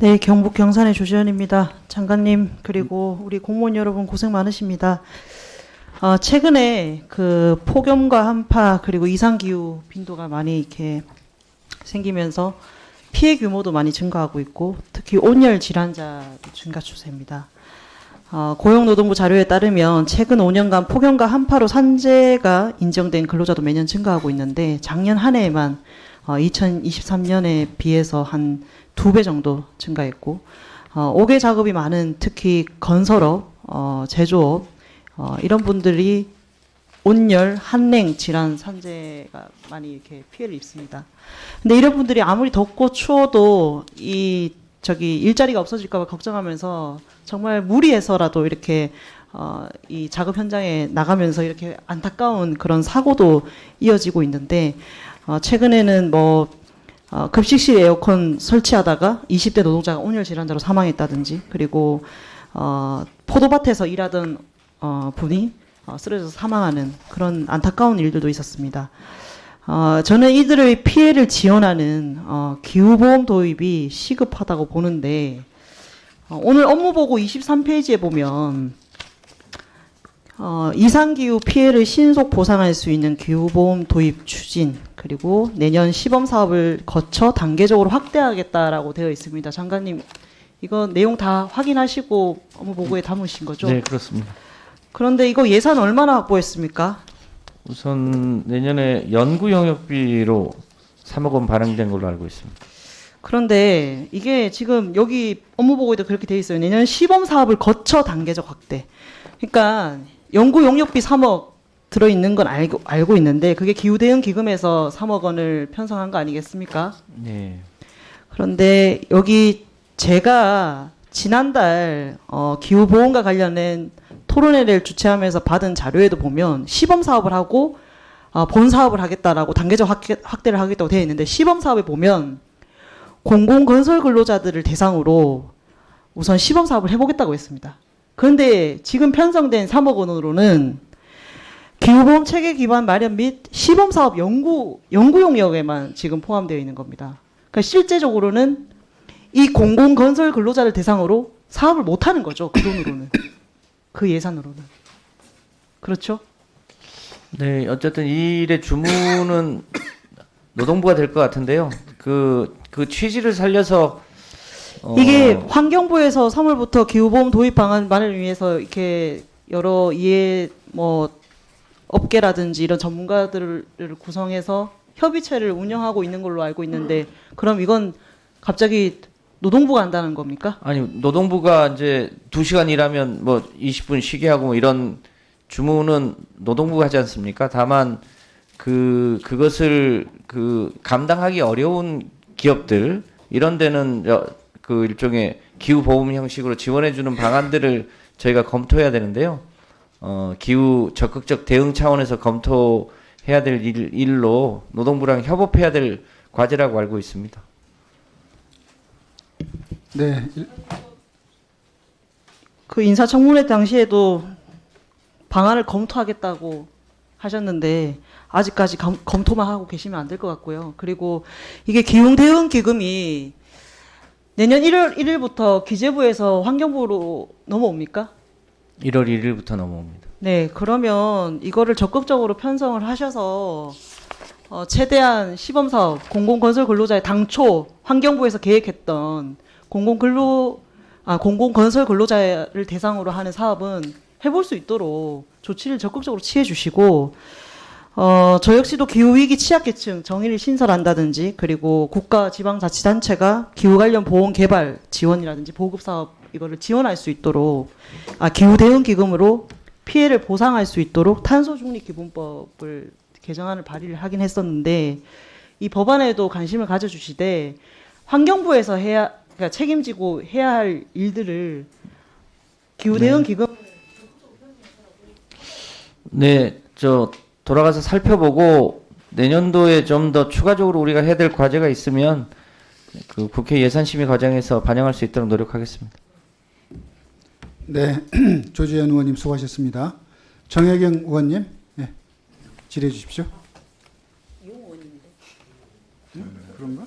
네, 경북 경산의 조지현입니다. 장관님 그리고 우리 공무원 여러분 고생 많으십니다. 어, 최근에 그 폭염과 한파 그리고 이상 기후 빈도가 많이 이렇게 생기면서 피해 규모도 많이 증가하고 있고 특히 온열 질환자 증가 추세입니다. 어, 고용노동부 자료에 따르면 최근 5년간 폭염과 한파로 산재가 인정된 근로자도 매년 증가하고 있는데 작년 한 해에만 어, 2023년에 비해서 한 두 배 정도 증가했고 어, 5개 작업이 많은 특히 건설업, 어, 제조업 어, 이런 분들이 온열, 한냉 질환 산재가 많이 이렇게 피해를 입습니다. 근데 이런 분들이 아무리 덥고 추워도 이 저기 일자리가 없어질까봐 걱정하면서 정말 무리해서라도 이렇게 어, 이 작업 현장에 나가면서 이렇게 안타까운 그런 사고도 이어지고 있는데 어, 최근에는 뭐 어, 급식실 에어컨 설치하다가 20대 노동자가 온열 질환자로 사망했다든지 그리고 어, 포도밭에서 일하던 어, 분이 어, 쓰러져서 사망하는 그런 안타까운 일들도 있었습니다. 어, 저는 이들의 피해를 지원하는 어, 기후보험 도입이 시급하다고 보는데 어, 오늘 업무 보고 23페이지에 보면 어, 이상기후 피해를 신속 보상할 수 있는 기후보험 도입 추진 그리고 내년 시범 사업을 거쳐 단계적으로 확대하겠다라고 되어 있습니다. 장관님 이거 내용 다 확인하시고 업무보고에 담으신 거죠? 네, 그렇습니다. 그런데 이거 예산 얼마나 확보했습니까? 우선 내년에 연구 영역비로 3억 원 반영된 걸로 알고 있습니다. 그런데 이게 지금 여기 업무보고에도 그렇게 돼 있어요. 내년 시범 사업을 거쳐 단계적 확대. 그러니까 연구 용역비 3억 들어 있는 건 알고 알고 있는데 그게 기후 대응 기금에서 3억 원을 편성한 거 아니겠습니까? 네. 그런데 여기 제가 지난달 어, 기후 보험과 관련된 토론회를 주최하면서 받은 자료에도 보면 시범 사업을 하고 어, 본 사업을 하겠다라고 단계적 확대, 확대를 하겠다고 되어 있는데 시범 사업에 보면 공공 건설 근로자들을 대상으로 우선 시범 사업을 해보겠다고 했습니다. 그런데 지금 편성된 3억 원으로는 기후보험 체계 기반 마련 및 시범 사업 연구 연구 용역에만 지금 포함되어 있는 겁니다. 그러니까 실제적으로는 이 공공 건설 근로자를 대상으로 사업을 못 하는 거죠. 그 돈으로는. 그 예산으로는. 그렇죠? 네, 어쨌든 이 일의 주무는 노동부가 될 것 같은데요. 그, 그 취지를 살려서 어, 이게 환경부에서 3월부터 기후보험 도입 방안 마련을 위해서 이렇게 여러 이해 뭐 업계라든지 이런 전문가들을 구성해서 협의체를 운영하고 있는 걸로 알고 있는데 그럼 이건 갑자기 노동부가 한다는 겁니까? 아니 노동부가 이제 2시간 일하면 뭐 20분 쉬게 하고 뭐 이런 주무는 노동부가 하지 않습니까? 다만 그 그것을 그 감당하기 어려운 기업들 이런 데는 여- 그 일종의 기후 보험 형식으로 지원해 주는 방안들을 저희가 검토해야 되는데요. 어, 기후 적극적 대응 차원에서 검토해야 될 일, 일로 노동부랑 협업해야 될 과제라고 알고 있습니다. 네, 일- 그 인사청문회 당시에도 방안을 검토하겠다고 하셨는데 아직까지 검, 검토만 하고 계시면 안 될 것 같고요. 그리고 이게 기후 대응 기금이 내년 1월 1일부터 기재부에서 환경부로 넘어옵니까? 1월 1일부터 넘어옵니다. 네, 그러면 이거를 적극적으로 편성을 하셔서 어, 최대한 시범 사업, 공공건설 근로자의 당초 환경부에서 계획했던 공공근로 아 공공건설 근로자를 대상으로 하는 사업은 해볼 수 있도록 조치를 적극적으로 취해 주시고 어, 저 역시도 기후위기 취약계층 정의를 신설한다든지 그리고 국가 지방자치단체가 기후 관련 보험 개발 지원이라든지 보급 사업 이거를 지원할 수 있도록 아 기후 대응 기금으로 피해를 보상할 수 있도록 탄소 중립 기본법을 개정안을 발의를 하긴 했었는데 이 법안에도 관심을 가져주시되 환경부에서 해야 그러니까 책임지고 해야 할 일들을 기후 대응 기금 네, 저 돌아가서 살펴보고 내년도에 좀 더 추가적으로 우리가 해야 될 과제가 있으면 그 국회 예산심의 과정에서 반영할 수 있도록 노력하겠습니다. 네, 조지현 의원님 수고하셨습니다. 정혜경 의원님, 네, 질의해 주십시오. 네, 그런가?